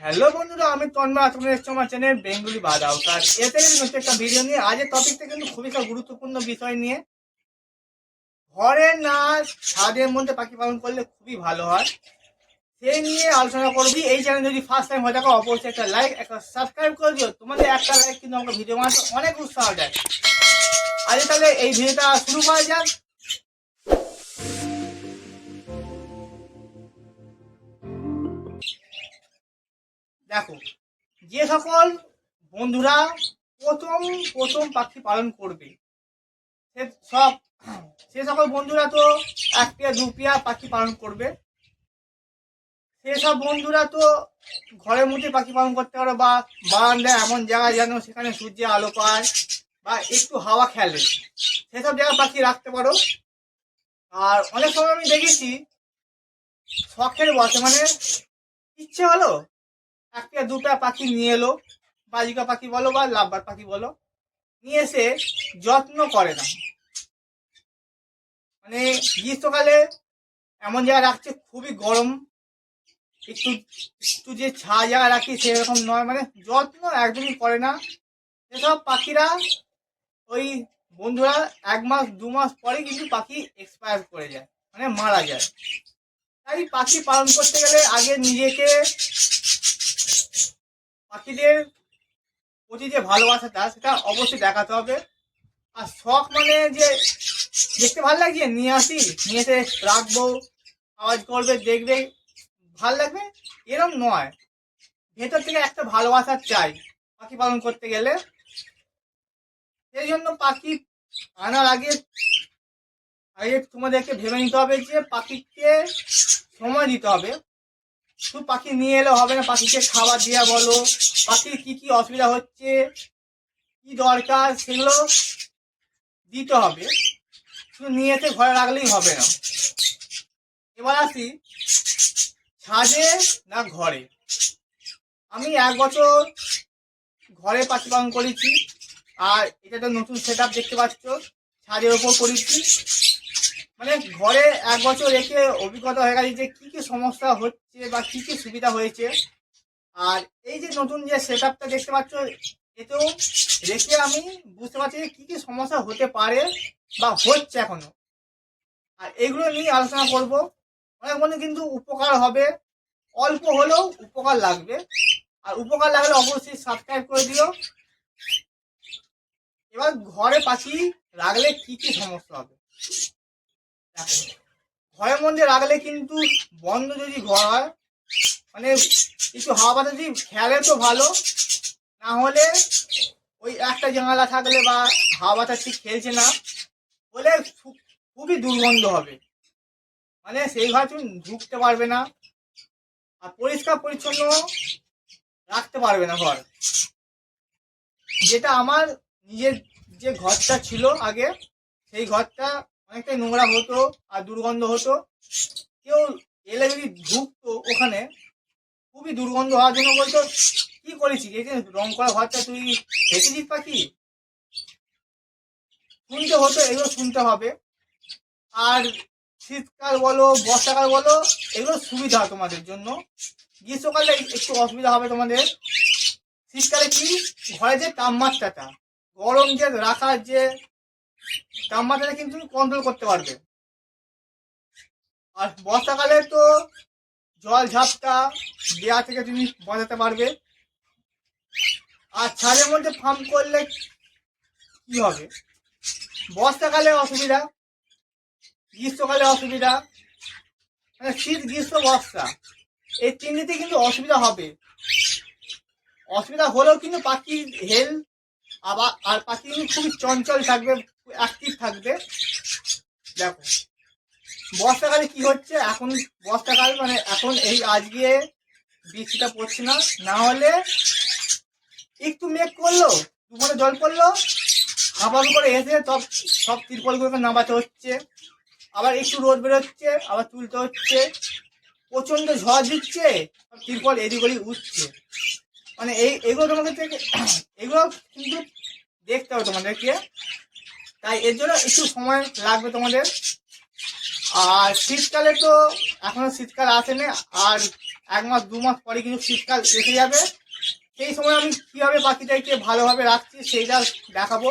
Hello বন্ধুরা, আমি তন্ময় আপনাদের আমার চ্যানেল বেঙ্গুলি বাদাও আর এতে নতুন একটা ভিডিও নিয়ে আজের টপিকটা কিন্তু খুবই একটা গুরুত্বপূর্ণ বিষয় নিয়ে। ঘরে না ছাদের মধ্যে পাখি পালন করলে খুবই ভালো হয়। সেই নিয়ে আলোচনা করবি। এই চ্যানেল যদি ফার্স্ট টাইম হয়ে থাকো, অবশ্যই একটা লাইক একটা সাবস্ক্রাইব করে দিও। তোমাদের একটা লাইক কিন্তু আমাকে ভিডিও বানাতে অনেক উৎসাহ দেয়। আজকে তাহলে এই ভিডিওটা শুরু করা যাক। দেখো, যে সকল বন্ধুরা প্রথম প্রথম পাখি পালন করবে, সে সব, সে সকল বন্ধুরা তো এক পেয়া, দু পেয়া পাখি পালন করবে। সেসব বন্ধুরা তো ঘরের মধ্যে পাখি পালন করতে পারো বা বারান্দায় এমন জায়গায় যেন সেখানে সূর্যের আলো পায় বা একটু হাওয়া খেলে। সেসব জায়গায় পাখি রাখতে পারো। আর অনেক সময় আমি দেখেছি, শখের বসে মানে ইচ্ছে হলো একটা দুটা পাখি নিয়ে এলো। বাজিকা পাখি বলো বা লাভবার পাখি বলো। নিয়ে এসে যত্ন করে না। মানে গ্রীষ্মকালে এমন জায়গা রাখছে, খুবই গরম। একটু একটু যে ছা জায়গা রাখি সেরকম নয়। মানে যত্ন একদমই করে না। সেসব পাখিরা ওই বন্ধুরা এক মাস, দু মাস পরে কিন্তু পাখি এক্সপায়ার করে যায়। মানে মারা যায়। তাই পাখি পালন করতে গেলে আগে নিজেকে পাখিদের প্রতি যে ভালোবাসাটা, সেটা অবশ্যই দেখাতে হবে। আর শখ মানে যে দেখতে ভালো লাগছে, নিয়ে আসি, নিয়ে এসে রাখব, আওয়াজ করবে, দেখবে, ভালো লাগবে, এরম নয়। ভেতর থেকে একটা ভালোবাসা চাই পাখি পালন করতে গেলে। সেই জন্য পাখি আনার আগে আগে তোমাদেরকে ভেবে নিতে হবে যে পাখিকে সময় দিতে হবে। শুধু পাখি নিয়ে এলে হবে না, পাখিকে খাবার দেওয়া বলো। পাখির কি কি অসুবিধা হচ্ছে, কি দরকার, সেগুলো দিতে হবে। শুধু নিয়ে এসে ঘরে রাখলেই হবে না। এবার আসি ছাদে না ঘরে? আমি এক বছর ঘরে পাখি পালন করেছি, আর এটা তো নতুন সেট দেখতে পাচ্ছ। ছাদের ওপর করেছি। মানে ঘরে এক বছর রেখে অভিজ্ঞতা হয়ে গেছে যে কি কি সমস্যা হচ্ছে বা কি কি সুবিধা হয়েছে। আর এই যে নতুন যে সেট আপটা দেখতে পাচ্ছ, এতেও রেখে আমি বুঝতে পারছি যে কী কী সমস্যা হতে পারে বা হচ্ছে এখনও। আর এগুলো নিয়ে আলোচনা করব। অনেক বন্ধু কিন্তু উপকার হবে। অল্প হলেও উপকার লাগবে। আর উপকার লাগলে অবশ্যই সাবস্ক্রাইব করে দিও। এবার ঘরে পাখি রাখলে কি কি সমস্যা হবে? ঘরের মধ্যে রাখলে কিন্তু বন্ধ যদি ঘর হয় মানে কিছু হাওয়া বাতাস যদি খেলে তো ভালো, না হলে ওই একটা জানালা থাকলে বা হাওয়া বাতাস ঠিক খেলছে না, বলে খুবই দুর্গন্ধ হবে। মানে সেই ঘর তুমি ঢুকতে পারবে না আর পরিষ্কার পরিচ্ছন্ন রাখতে পারবে না ঘর। যেটা আমার নিজের যে ঘরটা ছিল আগে, সেই ঘরটা অনেকটাই নোংরা হতো আর দুর্গন্ধ হতো। কেউ এলে যদি ঢুকতো ওখানে, খুবই দুর্গন্ধ হওয়ার জন্য বলতো, কি করেছিস এই যে রং করা ঘরটা তুই দেখেছিস পাখি? শুনতে হতো, এগুলো শুনতে হবে। আর শীতকাল বলো, বর্ষাকাল বলো, এগুলো সুবিধা তোমাদের জন্য। গ্রীষ্মকালে একটু অসুবিধা হবে তোমাদের। শীতকালে কি? ঘরে যে তাপমাত্রাটা, গরম যে রাখার যে তাপমাত্রাটা কিন্তু কন্ট্রোল করতে পারবে। আর বর্ষাকালে তো জল ঝাপটা দেওয়া থেকে তুমি বাঁচাতে পারবে। আর ছাদের মধ্যে ফার্ম করলে কি হবে? বর্ষাকালে অসুবিধা, গ্রীষ্মকালে অসুবিধা মানে শীত, গ্রীষ্ম, বর্ষা, এই তিনটিতে কিন্তু অসুবিধা হবে। অসুবিধা হলেও কিন্তু পাখির হেলথ আবার আর পাখি কিন্তু খুবই চঞ্চল থাকবে। অ্যাক্টিভ থাকবে। দেখো। বর্ষাকালে কি হচ্ছে? এখন বর্ষাকাল মানে এখন এই আজকে বৃষ্টিটা পড়ছে না। না হলে একটু মেঘ করল দুপুরে জল পড়ল হাঁপান করে এসে সব সব তিরপলগুলোকে নামাতে হচ্ছে। আবার একটু রোদ বেরোচ্ছে, আবার তুলতে হচ্ছে। প্রচণ্ড ঝড় দিচ্ছে তিরপল এদিক ওদিক উঠছে। মানে এই এগুলো তোমাকে থেকে এগুলো কিন্তু দেখতে হবে তোমাদেরকে। তাই এর জন্য একটু সময় লাগবে তোমাদের। আর শীতকালে তো এখনও শীতকাল আসেনি, আর এক মাস, দু মাস পরে কিন্তু শীতকাল এসে যাবে। সেই সময় আমি কীভাবে পাখিটাকে ভালোভাবে রাখছি সেইটা দেখাবো।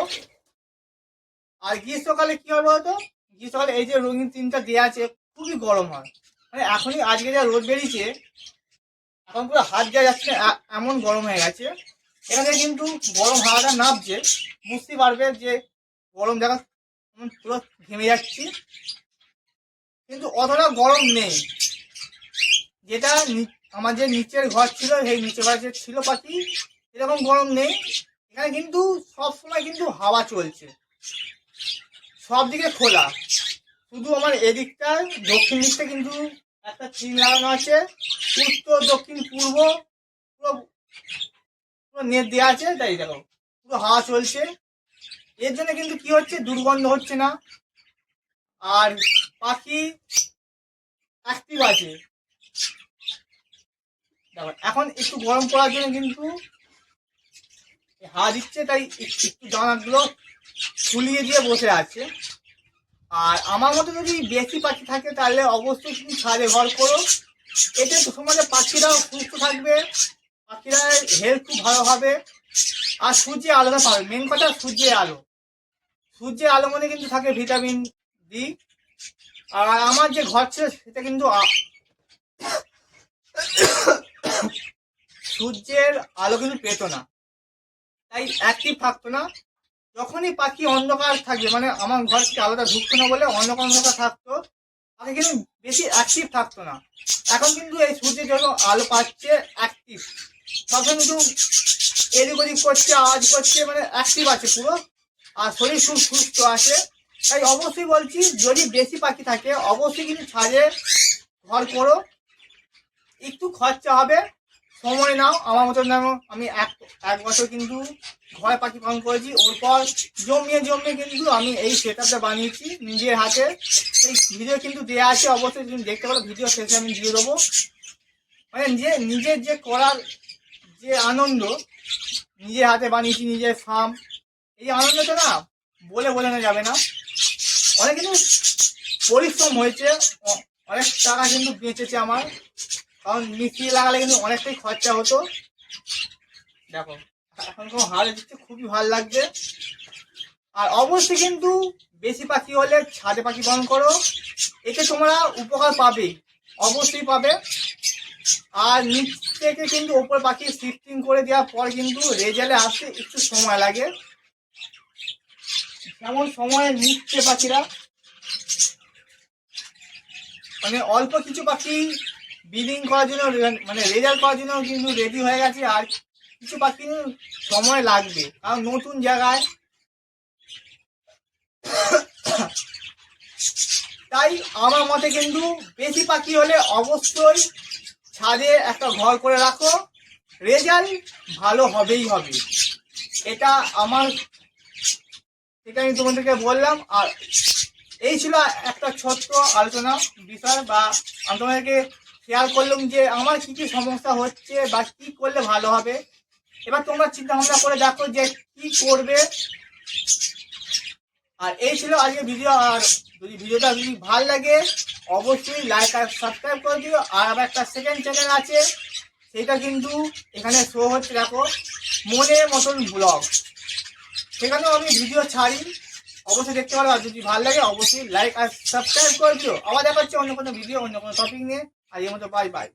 আর গ্রীষ্মকালে কি হবে বলতো? গ্রীষ্মকালে এই যে রঙিন তিনটা দেওয়া আছে, খুবই গরম হয়। মানে এখনই আজকে যা রোদ বেরিয়েছে, এখন পুরো হাত দেওয়া যাচ্ছে এমন গরম হয়ে গেছে। এখানে কিন্তু গরম হাওয়াটা নামছে। বুঝতে পারবে যে গরম জায়গা পুরো ঘেমে যাচ্ছি। কিন্তু অতটা গরম নেই। যেটা আমার যে নিচের ঘর ছিল, সেই নিচের ঘর যে ছিল পাখি এরকম গরম নেই। এখানে কিন্তু সব সময় কিন্তু হাওয়া চলছে। সব দিকে খোলা। শুধু আমার এদিকটা, দক্ষিণ দিকটা কিন্তু একটা চিন লাগানো আছে। উত্তর, দক্ষিণ, পূর্ব, পুরো পুরো নেট দেওয়া আছে। তাই দেখো, পুরো হাওয়া চলছে। এর জন্য কিন্তু কি হচ্ছে? দুর্গন্ধ হচ্ছে না। আর পাখি অ্যাক্টিভ আছে। দেখো, এখন একটু গরম করার জন্য কিন্তু হাওয়া দিচ্ছে, তাই একটু জানাগুলো ফুলিয়ে দিয়ে বসে আছে। আর আমার মতো যদি বেশি পাখি থাকে, তাহলে অবশ্যই তুমি ছাদে ঘর করো। এতে সমাজে পাখিরাও সুস্থ থাকবে পাখিরা হেলথ খুব ভালো হবে। আর সূর্যের আলোটা পাবে। মেন কথা সূর্যের আলো। সূর্যের আলো কিন্তু থাকে ভিটামিন ডি আর আমার যে ঘর ছিল সেটা কিন্তু সূর্যের আলো কিন্তু পেতো না। তাই অ্যাক্টিভ থাকতো না। যখনই পাখি অন্ধকার থাকবে মানে আমার ঘর থেকে আলোটা ঢুকতো না বলে অন্ধকার অন্ধকার থাকতো, পাখি কিন্তু বেশি অ্যাক্টিভ থাকতো না। এখন কিন্তু এই সূর্যের জন্য আলো পাচ্ছে অ্যাক্টিভ সবসময় কিন্তু এদিক ওদিক করছে, আওয়াজ করছে মানে অ্যাক্টিভ আছে পুরো। আর শরীর খুব সুস্থ আছে। তাই অবশ্যই বলছি, যদি বেশি পাখি থাকে, অবশ্যই কিন্তু ছাদে ঘর করো। একটু খরচা হবে, সময় নাও। আমার মতন দেখো আমি এক এক বছর কিন্তু ঘরে পাখি পালন করেছি। ওর পর জমিয়ে জমিয়ে কিন্তু আমি এই সেট বানিয়েছি নিজের হাতে। এই ভিডিও কিন্তু দেওয়া আছে, অবশ্যই তুমি দেখতে পারো। ভিডিও শেষে আমি দিয়ে দেবো। মানে যে নিজের যে করার যে আনন্দ, নিজের হাতে বানিয়েছি, নিজের ফার্ম এই আনন্দটা না বলে বোঝানো যাবে না। অনেক কিন্তু পরিশ্রম হয়েছে অনেক টাকা কিন্তু বেঁচেছে আমার। কারণ মিস্ত্রি লাগালে কিন্তু অনেকটাই খরচা হতো। দেখো, এখন কোনো হালে দিচ্ছে খুবই ভালো লাগছে আর অবশ্যই কিন্তু বেশি পাখি হলে ছাদে পাখি পালন করো। এতে তোমরা উপকার পাবে, অবশ্যই পাবে। আর নিচ থেকে কিন্তু ওপর পাখি শিফটিং করে দেওয়ার পর কিন্তু রেজাল্টে আসতে একটু সময় লাগে। যেমন সময় নিচ্ছে পাখিরা মানে অল্প কিছু পাখি ব্রিডিং করার জন্য মানে রেজাল্ট করার জন্য কিন্তু রেডি হয়ে গেছে, আর কিছু পাখি সময় লাগবে। কারণ নতুন জায়গায় তাই আমার মতে কিন্তু বেশি পাখি হলে অবশ্যই ছাদে একটা ঘর করে রাখো। রেজাল্ট ভালো হবেই হবে। এটা আমার এটা আমি তোমাদেরকে বললাম, আর এই ছিল একটা ছোট্ট আলোচনা, বিষয় বা আমি তোমাদেরকে শেয়ার করলাম যে আমার কি কি সমস্যা হচ্ছে বা কি করলে ভালো হবে। এবার তোমরা চিন্তা ভাবনা করে দেখো যে কি করবে। আর এই ছিল আজকে ভিডিও আর যদি ভিডিওটা যদি ভালো লাগে, অবশ্যই লাইক আর সাবস্ক্রাইব করে দিও। আর আমার একটা সেকেন্ড চ্যানেল আছে, সেটা কিন্তু এখানে শো হচ্ছে, দেখো, মনের মতন ব্লগ সেখানেও আমি ভিডিও ছাড়ি। অবশ্যই দেখতে পারো, আর যদি ভালো লাগে, অবশ্যই লাইক আর সাবস্ক্রাইব করে দিও। আবার দেখা হচ্ছে অন্য কোনো ভিডিও অন্য কোনো টপিক নিয়ে। আর এর মতো বাই বাই